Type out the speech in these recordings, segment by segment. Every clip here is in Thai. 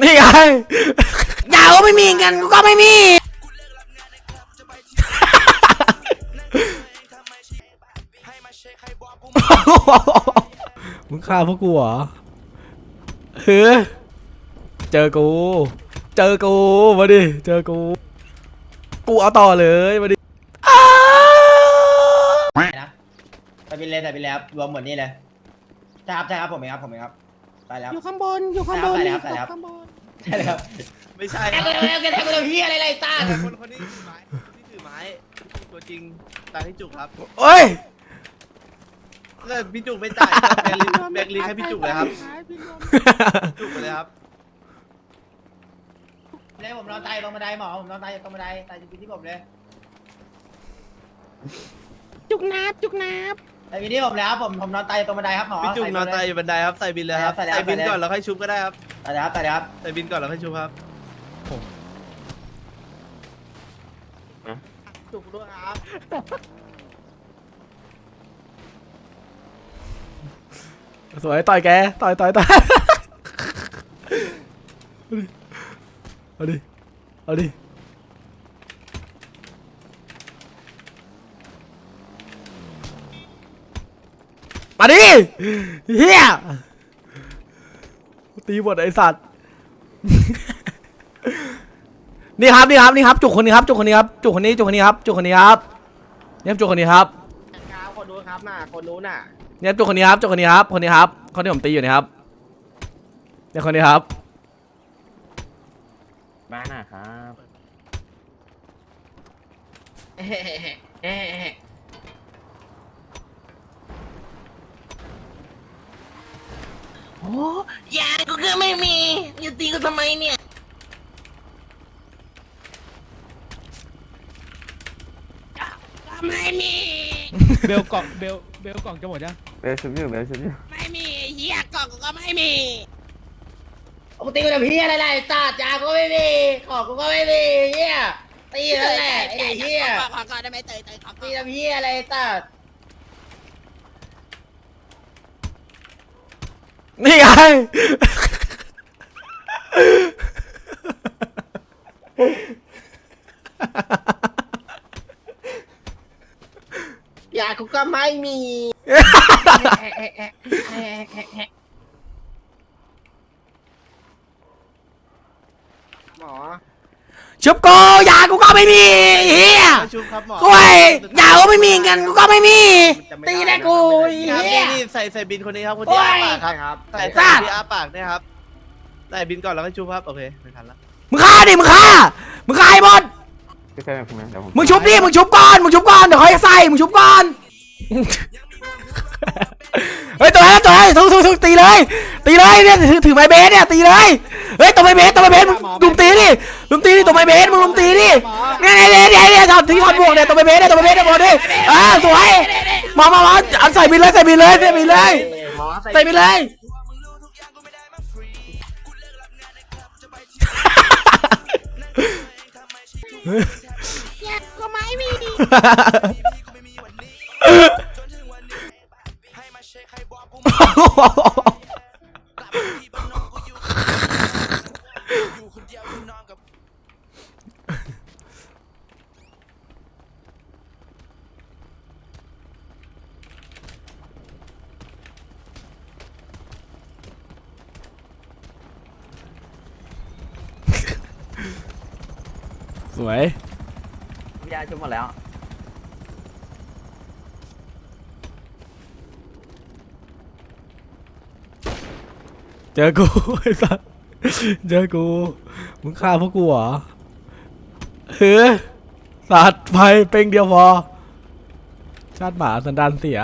นี่ไงอย่าก็ไม่มีเงินกูก็ไม่มี มึงฆ่าพวกกูเหรอเฮ้ยเจอกู เจอกู มาดิ เจอกู กูเอาต่อเลย มาดิอ้าวนะใส่บินเลยใส่บินเลยครับรวมหมดนี่เลยใช่ครับใช่ครับผมเองครับผมเองครับใช่ แล้ว อยู่ข้างบน อยู่ข้างบนใช่ครับใช่ครับข้างบนใช่แล้ว ไม่ใช่แกครับเร็วแกแทงกูเร็วพี่อะไรไรตาคนคนนี้ถือไม้คนที่ถือไม้ตัวจริงตาพี่จุกครับเอ้ยเลิกพี่จุกไม่จ่ายครับแบงค์ลิแบงค์ลิให้พี่จุกเลยครับจุกไปเลยครับเลยผมนอนตายตรงบันไดหมอผมนอนตายตรงบันไดตายจริงๆที่ผมเลย จุกนับจุกนับ ใส่บินที่ผมแล้วผมผมนอนตายตรงบันไดครับหมอพี่จุกนอนตายอยู่บันไดครับใส่บินเลยครับใส่แล้วใส่บินใส่แล้วก่อนแล้วค่อยชุบก็ได้ครับตายแล้วตายแล้วใส่บินก่อนแล้วค่อยชุบครับจุกด้วยครับสวยต่อยแกต่อยต่อยต่อยเอาดิเอาดิมาดิ เฮียตีหมดไอสัตว์ นี่ครับนี่ครับนี่ครับ จุกคนนี้ครับ จุกคนนี้ครับ จุกคนนี้จุกคนนี้ครับ จุกคนนี้ครับเนี่ยครับจุกคนนี้ครับครับคนนู้นครับน่ะคนนู้นน่ะเนี่ยจุกคนนี้ครับ จุกคนนี้ครับ คนนี้ครับ คนที่ผมตีอยู่เนะครับเนี่ยคนนี้ครับ บ้านนะครับ โอ้ยากูก็ไม่มีจะตีกูทำไมเนี่ยก็ไม่มี เบลกล่องเบลเบลกล่องจะหมดยังเบลชุบอยู่เบลชุบอยู่ไม่มีเฮียกล่องกูก็ไม่มีปกติกูจะพี่อะไรไรตาจาก็ไม่มี ของกูก็ไม่มีเฮียตีแล้วแหละไอ้เฮียขอขอก่อนได้ไหมเตยเตยขอก่ตีอนแล้วพี่อะไรตา นี่ไง อยากูก็ไม่มีหมอ ชุบกูยากูก็ไม่มีเฮียค่อยชุบครับหมอกูไอ้ยาก็ไม่มีเงินกูก็ไม่มี ตีนะกูนี่ครับเฮีนี่ย นี่ใส่ใส่บินคนนี้ครับคนที่โอ้อ้ายปากครับครับใส่สัใส่ตว์ที่อ้าปากเนี่ยครับใส่บินก่อนแล้วค่อยชุบครับโอเคไม่ทันละมึงฆ่าดิมึงฆ่ามึงฆ่าให้หมดพี่เต้เป็นผมนะเดี๋ยวผมมึงชุบดิมึงชุบก่อนมึงชุบก่อนเดี๋ยวค่อยใส่มึงชุบก่อนเฮ้ยตัวไหนตัวไหนทุกทุกทุกตีเลย ตีเลยเนี่ยถือถือไม้เบสเนี่ยตีเลยเฮ้ยตัวไม้เบสตัวไม้เบสมึงลุมตีดิ ลุมตีดิตัวไม้เบสมึงลุมตีดิเนี่ยเนี่ยเนี่ยเนี่ยถอดที่ถอดบวกเนี่ยตัวไม้เบสเนี่ยตัวไม้เบสเนี่ยหมดดิอ่าสวยมามามาเอาใส่บินเลยใส่บินเลยใส่บินเลยหมอใส่บินเลยยาก็ไม่มี สวย พี่ยาชุบหมดแล้ว เจอกูไอ้สัสเจอกู มึงฆ่าพวกกูเหรอเฮ้ยสัตว์ไปเป้งเดียวพอ ชาติหมาสันดานเสีย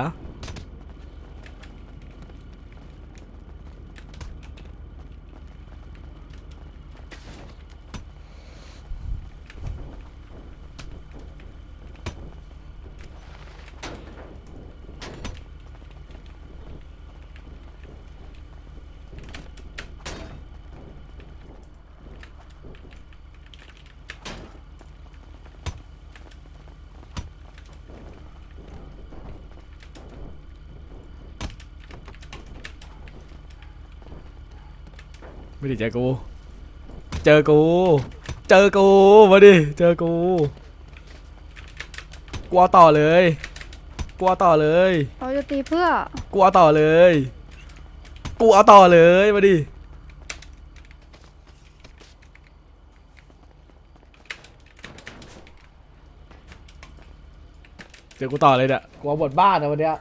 ไม่ได้เจอกู เจอกู เจอกูมาดิ เจอกูกลัวต่อเลยกลัวต่อเลยเราจะตีเพื่อ กลัวต่อเลยกูเอาต่อเลยมาดิ เจอกูต่อเลยเนี่ยกูเอาบทบ้านนะวันเนี้ย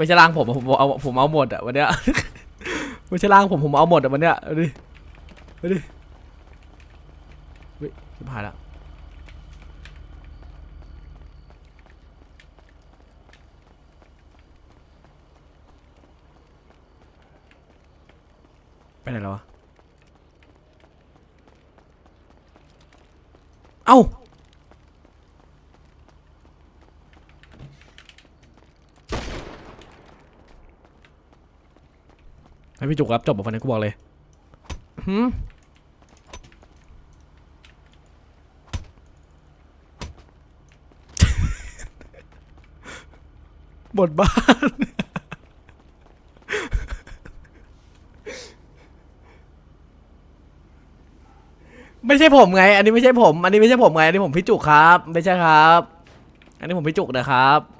ไม่ใช่ร่างผมอะผมเอาผมเอาหมดอะวันเนี้ย ไม่ใช่ร่างผมผมเอาหมดอะวันเนี้ยเอาดิเอาดิเฮ้ยชิบหายละไปไหนแล้ววะเอ้า พี่จุกรับจบบอกวันนี้กูบอกเลยหืมบทบ้านไม่ใช่ผมไง อันนี้ไม่ใช่ผม อันนี้ไม่ใช่ผมไง อันนี้ผมพี่จุกครับ ไม่ใช่ครับ อันนี้ผมพี่จุกนะครับ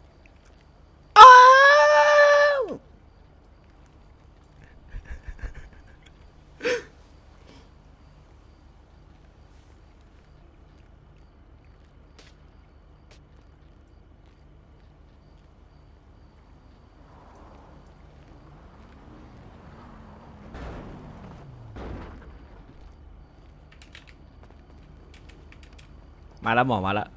มาแล้วหมอมาแล้ว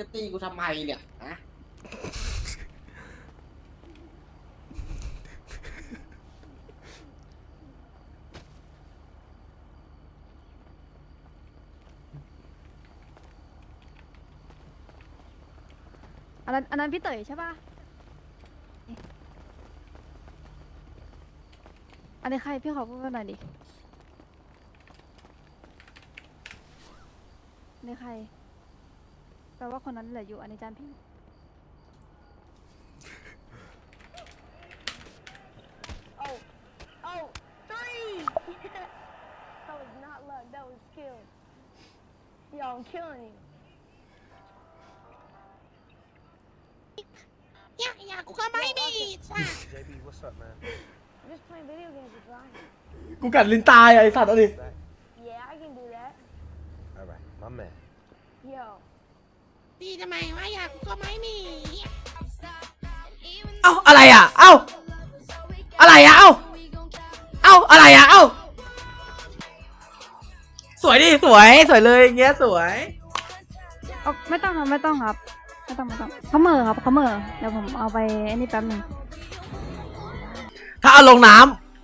จะตีกูทำไมเนี่ยฮะ อันนั้นอันนั้นพี่เต๋ยใช่ป่ะนี่อันนี้ใครพี่ขอพูดหน่อยดิอันนี้ใครแปลว่าคนนั้นเหลืออยู่อันนี้จานพี่ That was not luck, that was skill. Yo, I'm killing you. กอยากกูก็ไม่มีจ้ะ I'm just playing video games with Ryan. กูกัดลิ้นตายอะไอ้สัตว์เอาดิ Yeah, I can do that. Alright, my man. Yo. ดีทำไมว่าอยากกูก็ไม่มีเอ้าอะไรอะ เอ้าอะไรอะ เอ้าเอ้าอะไรอะ เอ้าสวยดิสวยสวยเลยอย่างเงี้ยสวยเอาไม่ต้องครับไม่ต้องครับ ไม่ต้องไม่ต้องเขาเหม่อครับเขาเหม่อเดี๋ยวผมเอาไปไอ้นี่แป๊บหนึงถ้าเอาลงน้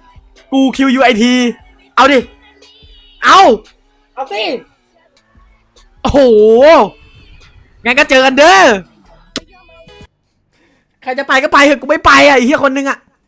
ำกู QUIT เอาดิ เอาเอาสิ โอ้โห งั้นก็เจอกันเด้อ ใครจะไปก็ไปเถอะกูไม่ไปอะไอ้เหี้ยคนนึงอะ